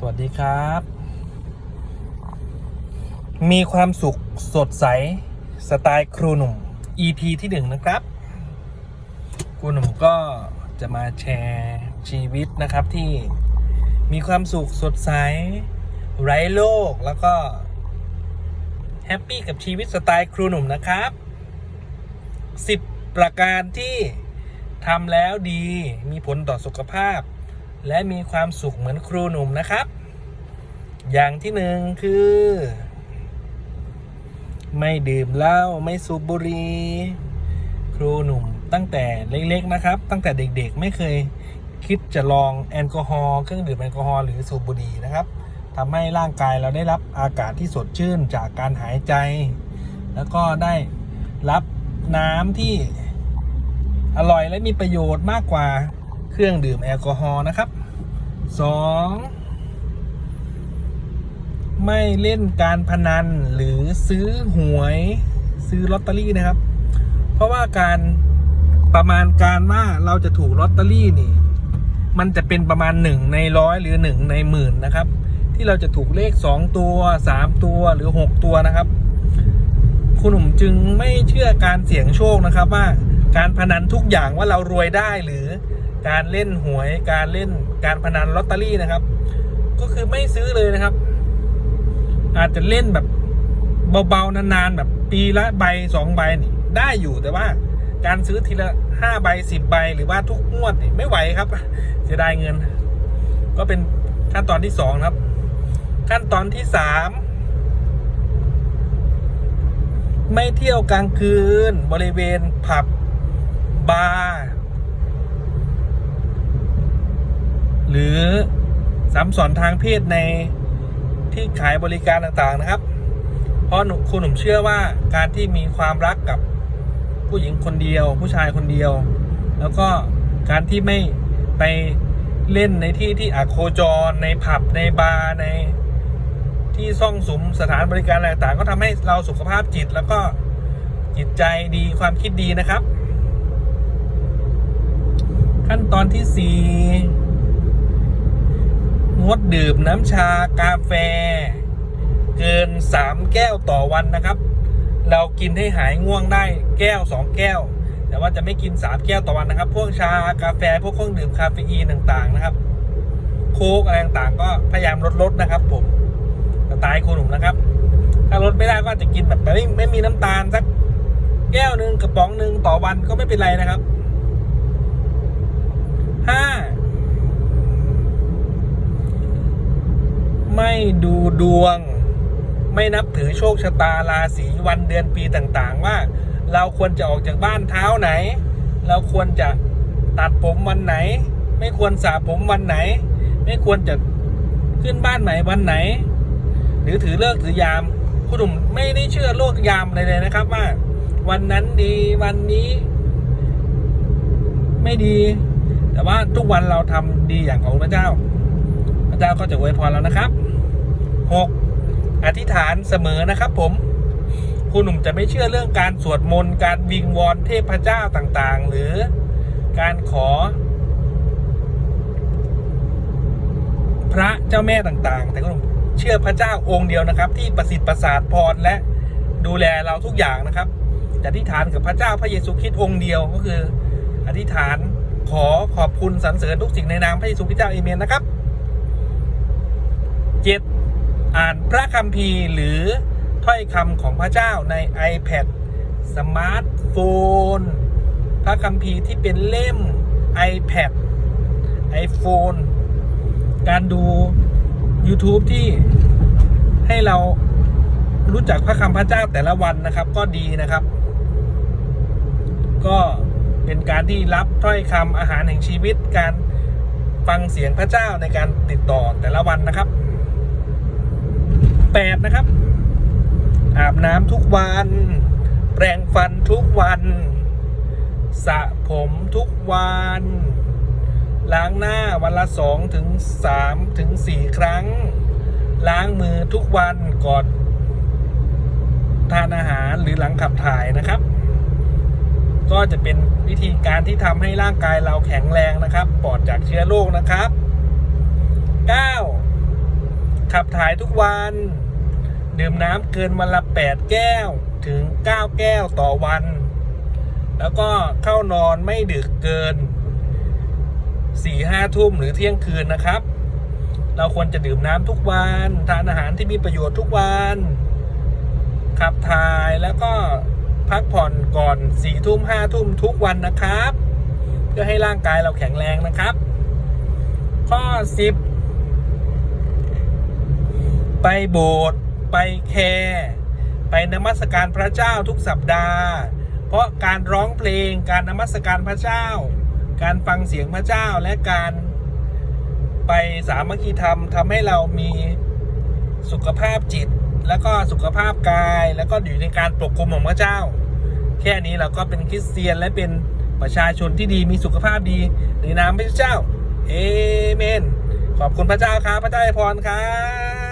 สวัสดีครับ มีความสุขสดใส สไตล์ครูหนุ่ม EP ที่หนึ่งนะครับ ครูหนุ่มก็จะมาแชร์ชีวิตนะครับที่มีความสุขสดใส ไร้โลกแล้วก็ แฮปปี้กับชีวิตสไตล์ครูหนุ่มนะครับ 10 ประการที่ทำแล้วดีมีผลต่อสุขภาพ และมีความสุขเหมือนครูหนุ่มนะครับ อย่างที่หนึ่งคือ ไม่ดื่มเหล้าไม่สูบบุหรี่ครูหนุ่มตั้งแต่เล็กๆนะครับ ตั้งแต่เด็กๆไม่เคยคิดจะลองแอลกอฮอล์เครื่องดื่มแอลกอฮอล์หรือสูบบุหรี่นะครับทำให้ร่างกายเราได้รับอากาศที่สดชื่นจากการหายใจ แล้วก็ได้รับน้ำที่อร่อยและมีประโยชน์มากกว่า เครื่องดื่มแอลกอฮอล์นะครับสองไม่เล่นการพนันหรือซื้อหวยซื้อลอตเตอรี่นะครับ เพราะว่าการประมาณการว่าเราจะถูกลอตเตอรี่นี่ มันจะเป็นประมาณหนึ่งในร้อยหรือหนึ่งในหมื่นนะครับ ที่เราจะถูกเลขสองตัวสามตัวหรือหกตัวนะครับคุณหนุ่มจึงไม่เชื่อการเสี่ยงโชคนะครับว่าการพนันทุกอย่างว่าเรารวยได้หรือ การเล่นหวยการเล่นการพนันลอตเตอรี่นะครับ ก็คือไม่ซื้อเลยนะครับ อาจจะเล่นแบบเบาๆนานๆแบบปีละใบสองใบนี่ได้อยู่แต่ว่าการซื้อทีละห้าใบสิบใบหรือว่าทุกงวดนี่ไม่ไหวครับเสียดายเงิน ก็เป็นขั้นตอนที่สองครับ ขั้นตอนที่สามไม่เที่ยวกลางคืนบริเวณผับบาร์ หรือสัมสอนทางเพศในที่ขายบริการต่างๆนะครับ เพราะหนูคุณหนุ่มเชื่อว่าการที่มีความรักกับผู้หญิงคนเดียว ผู้ชายคนเดียว แล้วก็การที่ไม่ไปเล่นในที่ที่อโคจร ในผับในบาร์ในที่ซ่องสุมสถานบริการอะไรต่างๆ ก็ทำให้เราสุขภาพจิตแล้วก็จิตใจดีความคิดดีนะครับ ขั้นตอนที่สี่ งดดื่มน้ำชากาแฟ เกิน 3 แก้วต่อวันนะครับ เรากินให้หายง่วงได้แก้ว 2 แก้ว แต่ว่าจะไม่กิน 3 แก้วต่อวันนะครับ พวกชากาแฟพวกเครื่องดื่มคาเฟอีนต่างๆนะครับ โค้กอะไรต่างๆ ก็พยายามลดลดนะครับ ผมสไตล์คุณหนุ่มนะครับ ถ้าลดไม่ได้ก็จะกินแบบไม่ไม่มีน้ำตาลสักแก้วหนึ่งกระป๋องหนึ่งต่อวันก็ไม่เป็นไรนะครับห้า ไม่ดูดวง ไม่นับถือโชคชะตาราศีวันเดือนปีต่างๆ ว่า เราควรจะออกจากบ้านเท้าไหน เราควรจะตัดผมวันไหน ไม่ควรสระผมวันไหน ไม่ควรจะขึ้นบ้านใหม่วันไหน หรือถือเลิกถือยามคุณหนุ่มไม่ได้เชื่อโลกยามอะไรเลยนะครับว่า วันนั้นดีวันนี้ ไม่ดี แต่ว่าทุกวันเราทำดีอย่างของพระเจ้า พระเจ้าก็จะอวยพรเรานะครับ 6. อธิษฐานเสมอนะครับผมคุณหนุ่มจะไม่เชื่อเรื่องการสวดมนต์การวิงวอนเทพเจ้าต่างๆ หรือการขอ พระเจ้าแม่ต่างๆ แต่คุณหนุ่มเชื่อพระเจ้าองค์เดียวนะครับ ที่ประสิทธิ์ประสาทพรและดูแลเราทุกอย่างนะครับอธิษฐานกับพระเจ้าพระเยซูคริสต์องค์เดียวก็คือ อธิษฐานขอขอบคุณสรรเสริญทุกสิ่งในนามพระเยซูคริสต์เจ้าเอเมนนะครับ 7. อ่านพระคัมภีร์หรือถ้อยคำของพระเจ้าใน iPad สมาร์ทโฟน พระคัมภีร์ที่เป็นเล่ม iPad iPhone การดู YouTube ที่ให้เรารู้จักพระคำพระเจ้าแต่ละวันนะครับก็ดีนะครับ ก็เป็นการที่รับถ้อยคำอาหารแห่งชีวิตการฟังเสียงพระเจ้าในการติดต่อแต่ละวันนะครับ แปดนะครับ อาบน้ำทุกวัน แปรงฟันทุกวันสระผมทุกวัน ล้างหน้าวันละสองถึงสามถึงสี่ครั้ง ล้างมือทุกวันก่อนทานอาหารหรือหลังขับถ่ายนะครับ ก็จะเป็นวิธีการที่ทำให้ร่างกายเราแข็งแรงนะครับ ปลอดจากเชื้อโรคนะครับ 9. ขับถ่ายทุกวัน ดื่มน้ำเกินวันละ 8 แก้วถึง 9 แก้วต่อวัน แล้วก็เข้านอนไม่ดึกเกิน 4 5ทุ่มหรือเที่ยงคืนนะครับ เราควรจะดื่มน้ำทุกวันทานอาหารที่มีประโยชน์ทุกวันขับถ่ายแล้วก็พักผ่อนก่อน4ทุ่ม5ทุ่มทุกวันนะครับ เพื่อให้ร่างกายเราแข็งแรงนะครับ ข้อ10ไปโบสถ์ ไปแคร์ไปนมัสการพระเจ้าทุกสัปดาห์ เพราะการร้องเพลงการนมัสการพระเจ้า การฟังเสียงพระเจ้าและการไปสามัคคีธรรมทำให้เรามีสุขภาพจิต แล้วก็สุขภาพกาย แล้วก็อยู่ในการปกคุมของพระเจ้า แค่นี้เราก็เป็นคริสเตียนและเป็นประชาชนที่ดีมีสุขภาพดีในนามพระเจ้า เอเมน ขอบคุณพระเจ้าครับ พระเจ้าให้พรครับ